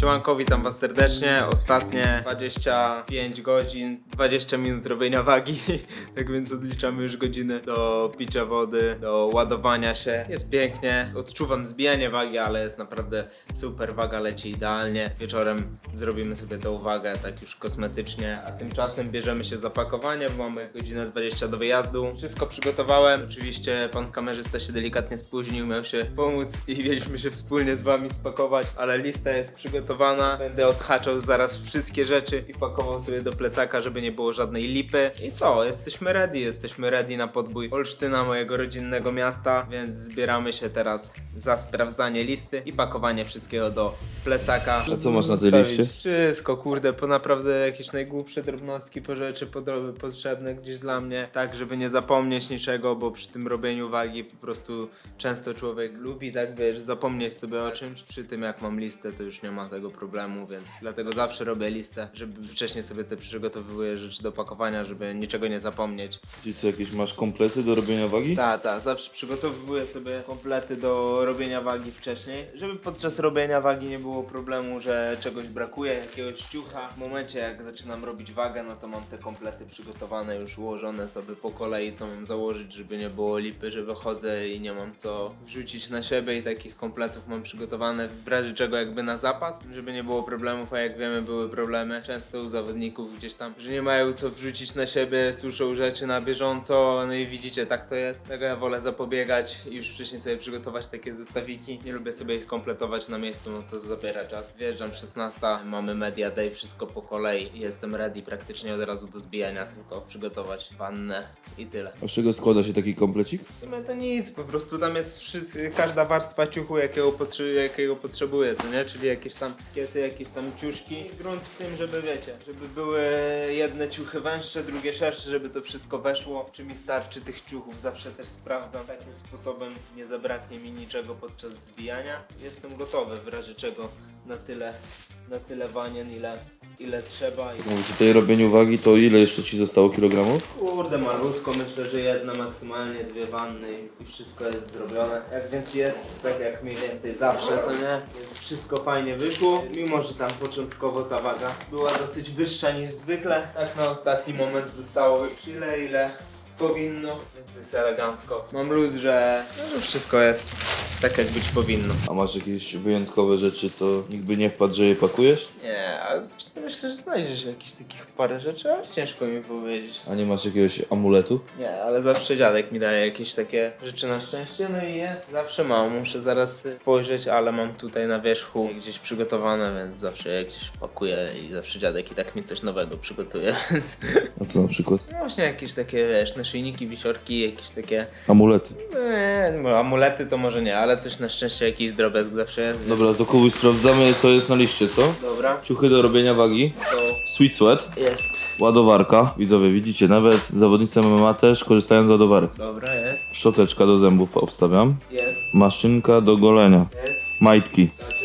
Siemanko, witam was serdecznie. Ostatnie 25 godzin, 20 minut robienia wagi. Tak więc odliczamy już godziny do picia wody, do ładowania się. Jest pięknie. Odczuwam zbijanie wagi, ale jest naprawdę super. Waga leci idealnie. Wieczorem zrobimy sobie tę uwagę tak już kosmetycznie, a tymczasem bierzemy się za pakowanie, bo mamy godzinę 20 do wyjazdu. Wszystko przygotowałem. Oczywiście pan kamerzysta się delikatnie spóźnił, miał się pomóc i mieliśmy się wspólnie z wami spakować, ale lista jest przygotowana. Będę odhaczał zaraz wszystkie rzeczy i pakował sobie do plecaka, żeby nie było żadnej lipy. I co? Jesteśmy ready, jesteśmy ready na podbój Olsztyna, mojego rodzinnego miasta, więc zbieramy się teraz za sprawdzanie listy i pakowanie wszystkiego do plecaka. A co masz na tej liście? Wszystko, kurde, po naprawdę jakieś najgłupsze drobnostki, po rzeczy podro- potrzebne gdzieś dla mnie, tak żeby nie zapomnieć niczego, bo przy tym robieniu wagi po prostu często człowiek lubi, tak wiesz, zapomnieć sobie o czymś. Przy tym jak mam listę, to już nie ma tego problemu, więc dlatego zawsze robię listę, żeby wcześniej sobie te przygotowuję rzeczy do pakowania, żeby niczego nie zapomnieć. Czyli co, jakieś masz komplety do robienia wagi? Tak, tak, zawsze przygotowuję sobie komplety do robienia wagi wcześniej, żeby podczas robienia wagi nie było problemu, że czegoś brakuje, jakiegoś ciucha. W momencie jak zaczynam robić wagę, no to mam te komplety przygotowane, już ułożone sobie po kolei, co mam założyć, żeby nie było lipy, że wychodzę i nie mam co wrzucić na siebie i takich kompletów mam przygotowane w razie czego jakby na zapas, żeby nie było problemów, a jak wiemy były problemy często u zawodników gdzieś tam, że nie mają co wrzucić na siebie, suszą rzeczy na bieżąco, no i widzicie, tak to jest. Tego ja wolę zapobiegać i już wcześniej sobie przygotować takie zestawiki. Nie lubię sobie ich kompletować na miejscu, no to zabiera czas. Wjeżdżam 16, mamy media day, wszystko po kolei jestem ready praktycznie od razu do zbijania, tylko przygotować wannę i tyle. A z czego składa się taki komplecik? W sumie to nic, po prostu tam jest każda warstwa ciuchu, jakiego, potrze- jakiego potrzebuję, co nie? Czyli jakieś tam skiety, jakieś tam ciuszki. Grunt w tym, żeby wiecie, żeby były jedne ciuchy węższe, drugie szersze, żeby to wszystko weszło. Czy mi starczy tych ciuchów, zawsze też sprawdzam. Takim sposobem nie zabraknie mi niczego podczas zbijania. Jestem gotowy w razie czego na tyle, na tyle wanien, ile, ile trzeba. I... O tej robieniu wagi, to ile jeszcze ci zostało kilogramów? Kurde, malutko, myślę, że jedna, maksymalnie dwie wanny i wszystko jest zrobione. Jak więc jest, tak jak mniej więcej zawsze, co nie? Więc wszystko fajnie wyszło, mimo że tam początkowo ta waga była dosyć wyższa niż zwykle. Tak na ostatni moment zostało tyle, ile powinno, więc jest elegancko. Mam luz, że, no, że wszystko jest tak, jak być powinno. A masz jakieś wyjątkowe rzeczy, co nikt by nie wpadł, że je pakujesz? Nie, a z- myślę, że znajdziesz jakichś takich parę rzeczy, ale ciężko mi powiedzieć. A nie masz jakiegoś amuletu? Nie, ale zawsze dziadek mi daje jakieś takie rzeczy na szczęście, no i je zawsze mam. Muszę zaraz spojrzeć, ale mam tutaj na wierzchu gdzieś przygotowane, więc zawsze je gdzieś pakuję i zawsze dziadek i tak mi coś nowego przygotuje, więc... A co na przykład? No właśnie jakieś takie, wiesz, naszyjniki, wisiorki, jakieś takie... Amulety. Nie, no, amulety to może nie, ale coś na szczęście, jakiś drobiazg zawsze jest. Dobra, to Kubuś sprawdzamy co jest na liście, co? Dobra, Ciuchy do robienia wagi, to sweet sweat, jest. ładowarka. Widzowie, widzicie, nawet zawodnicy MMA też korzystają z ładowarki. Dobra, jest. Szczoteczka do zębów obstawiam. Jest. Maszynka do golenia. Jest. Majtki, są.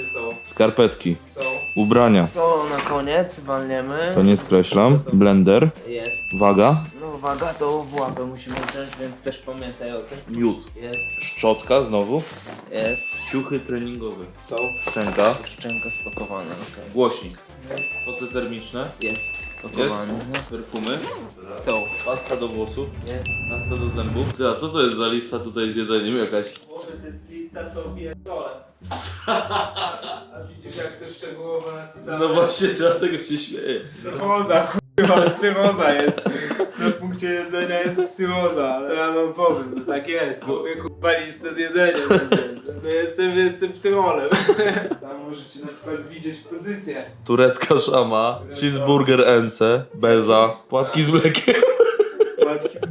Skarpetki, Są. ubrania. To na koniec walniemy. To nie skreślam. Blender, Jest. waga, No waga to w łapę musimy wziąć, więc też pamiętaj o tym. miód, Jest, szczotka znowu, jest, ciuchy treningowe, są. szczęka, Szczęka spakowana, okej. głośnik, Jest, poce termiczne, jest jest, spakowana. perfumy, Są. pasta do włosów, Jest. pasta do zębów. Ty, a co to jest za lista tutaj z jedzeniem jakaś? Może to jest lista co pierdolę. A widzisz jak to szczegółowo napisane? No właśnie, dlatego się śmieję. Psychoza, kurwa, psychoza jest. Na punkcie jedzenia jest psychoza. Co ja mam powiem? No tak jest. Mówię kurwa listę z jedzeniem. No jestem, jestem psycholem. Tam możecie na przykład widzieć pozycję. Turecka szama, cheeseburger MC, beza, płatki z mlekiem,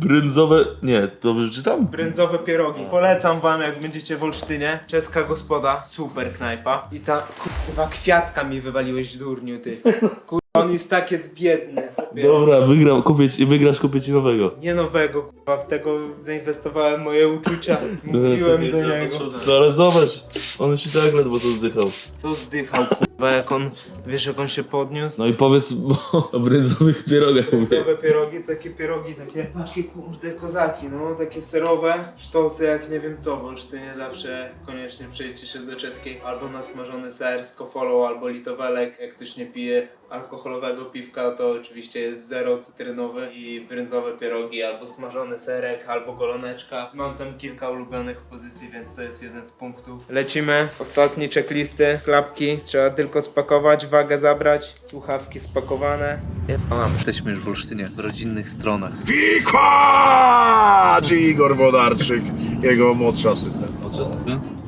brędzowe... Nie, dobrze czytam? Brędzowe pierogi. Polecam wam, jak będziecie w Olsztynie. Czeska gospoda, super knajpa. I ta kurwa kwiatka mi wywaliłeś durniu, ty. Kurwa, on jest tak jest biedny. Dobra, wygram, kupię ci, wygrasz, kupię ci nowego. Nie nowego, kurwa, w tego zainwestowałem moje uczucia. Mówiłem do niego. No ale zobacz, on już i tak ledwo to zdychał. Co zdychał, kurwa. Bo jak on, wiesz jak on się podniósł? No i powiedz o brędzowych pierogach. Brązowe pierogi, takie pierogi, takie, takie kurde kozaki, no, takie serowe, sztosy jak nie wiem co, bo nie zawsze koniecznie przejdzie się do czeskiej, albo na smażony ser z kofolą, albo litowelek, jak ktoś nie pije alkoholowego piwka, to oczywiście jest zero cytrynowy i brędzowe pierogi, albo smażony serek, albo goloneczka. Mam tam kilka ulubionych pozycji, więc to jest jeden z punktów. Lecimy, ostatni checklisty, klapki, trzeba tylko spakować, wagę zabrać, słuchawki spakowane. Jesteśmy już w Olsztynie, w rodzinnych stronach. Wikła! Czy Igor Wodarczyk, jego młodszy asystent. Oczy asystent?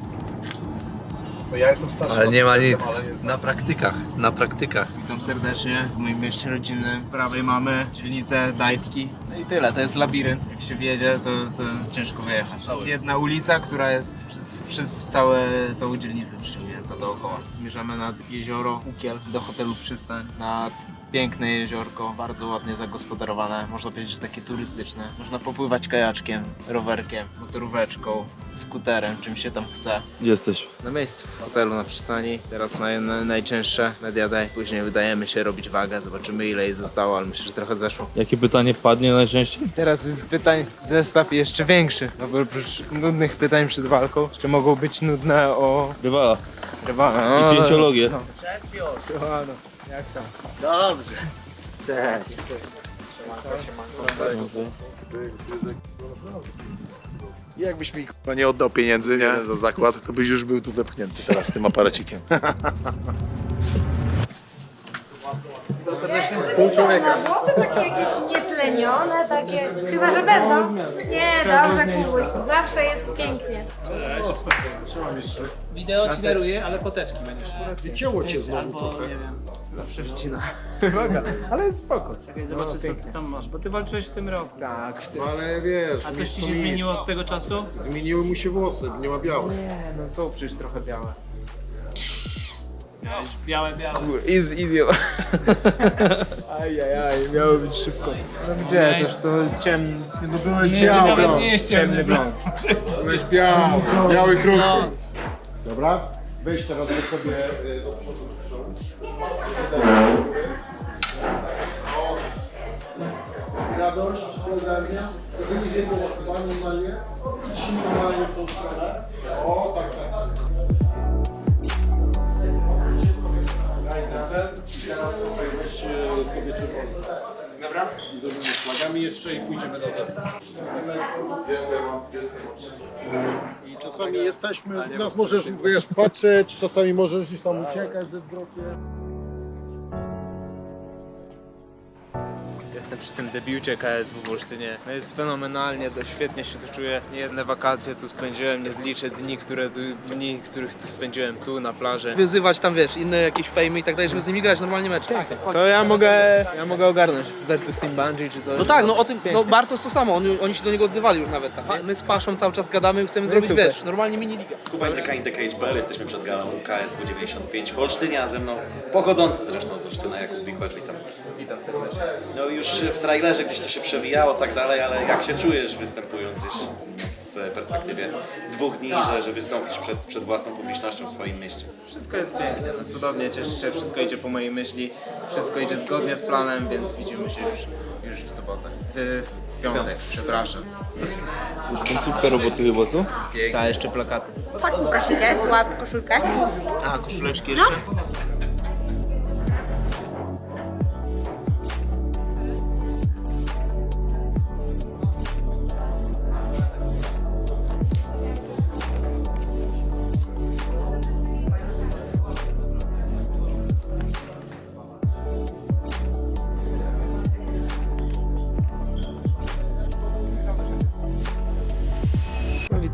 No ja jestem starszy Ale nie ma nic. Na praktykach, na praktykach. Witam serdecznie w moim mieście rodzinnym. Prawej mamy dzielnicę Dajtki. No i tyle, to jest labirynt. Jak się wjedzie, to, to ciężko wyjechać. To jest jedna ulica, która jest przez, przez całe, całą dzielnicę przyciągnięta dookoła. Zmierzamy nad jezioro Ukiel do hotelu Przystań. Nad piękne jeziorko, bardzo ładnie zagospodarowane. Można powiedzieć, że takie turystyczne. Można popływać kajaczkiem, rowerkiem, motoróweczką, skuterem, czym się tam chce. Gdzie jesteś? Na miejscu w hotelu na przystani. Teraz na, na najczęstsze media day. Później wydajemy się robić wagę, zobaczymy ile jej zostało, ale myślę, że trochę zeszło. Jakie pytanie padnie najczęściej? Teraz jest pytań zestaw jeszcze większy. No bo oprócz nudnych pytań przed walką, jeszcze mogą być nudne o Rywala. rywala. I pięciologię. No. Siemano, jak tam? Dobrze. Jakbyś mi nie oddał pieniędzy nie, za zakład, to byś już był tu wepchnięty teraz z tym aparacikiem. Na włosy takie jakieś nietlenione, takie. Chyba, że będą. Nie, dobrze, Kubuś. Zawsze jest pięknie. Wideo ci daruję, ale foteczki będziesz. Wycięło cię znowu trochę. nie wiem. Zawsze wcina. ale jest spoko. Czekaj, zobaczę co tam masz, bo ty walczyłeś w tym roku. Tak, w tym. Ale wiesz, A coś ci się zmieniło od tego czasu? Zmieniły mu się włosy, nie ma białych. Nie, no są przecież trochę białe. Miałeś białe, białe. Easy, easy. Ajajaj, miało być szybko. No gdzie, Miałeś- też to ciemny. No byłeś Nie, ty nawet nie jest ciemny blond. Byłeś biały, biały kruk. No. Dobra? Wejdź teraz sobie y, do przodu, do przodu. Radość, programie. Trochę niżej było chyba normalnie. Idź normalnie flagami jeszcze i pójdziemy na zewnątrz. I czasami jesteśmy, nas możesz wiesz, patrzeć, czasami możesz gdzieś tam uciekać ze wzrokiem. Jestem przy tym debiucie KSW w Olsztynie. No jest fenomenalnie, to świetnie się tu czuję. Niejedne wakacje tu spędziłem, nie zliczę dni, które tu, dni, których tu spędziłem tu na plaży. wyzywać tam, wiesz, inne jakieś fejmy i tak dalej, żeby z nimi grać normalnie mecz. To ja mogę, ja mogę ogarnąć versus Team Bungie czy coś. No tak, no o tym, no. Bartos to samo, oni, oni się do niego odzywali już nawet, tak? My z Paszą cały czas gadamy, chcemy zrobić, super. wiesz, normalnie mini ligę. Kuba Indryka, IndyCage.pl, jesteśmy przed galą KSW 95 w Olsztynie, a ze mną pochodzący zresztą z Olsztyna Jakub Wikłacz, witam. Witam serdecznie. No już w trailerze gdzieś to się przewijało tak dalej, ale jak się czujesz występując gdzieś w perspektywie dwóch dni, że, że wystąpisz przed, przed własną publicznością w swoim mieście? Wszystko jest pięknie, no cudownie, cieszę się, wszystko idzie po mojej myśli, wszystko idzie zgodnie z planem, więc widzimy się już, już w sobotę. W, w piątek, przepraszam. Już końcówka roboty chyba, co? Ta, jeszcze plakaty. Chodź, proszę cię, złap koszulkę. A, koszuleczki jeszcze?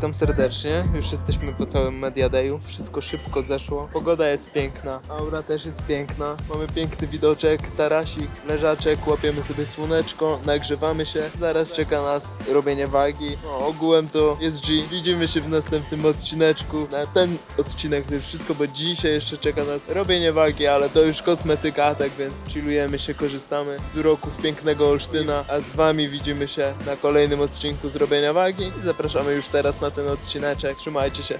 Witam serdecznie. Już jesteśmy po całym Media Dayu. Wszystko szybko zeszło. Pogoda jest piękna. Aura też jest piękna. Mamy piękny widoczek, tarasik, leżaczek, łapiemy sobie słoneczko, nagrzewamy się. Zaraz czeka nas robienie wagi. No, ogółem to jest G. Widzimy się w następnym odcineczku. Na ten odcinek to wszystko, bo dzisiaj jeszcze czeka nas robienie wagi, ale to już kosmetyka, tak więc chillujemy się, korzystamy z uroków pięknego Olsztyna, a z wami widzimy się na kolejnym odcinku zrobienia wagi i zapraszamy już teraz na ten odcineczek. Trzymajcie się.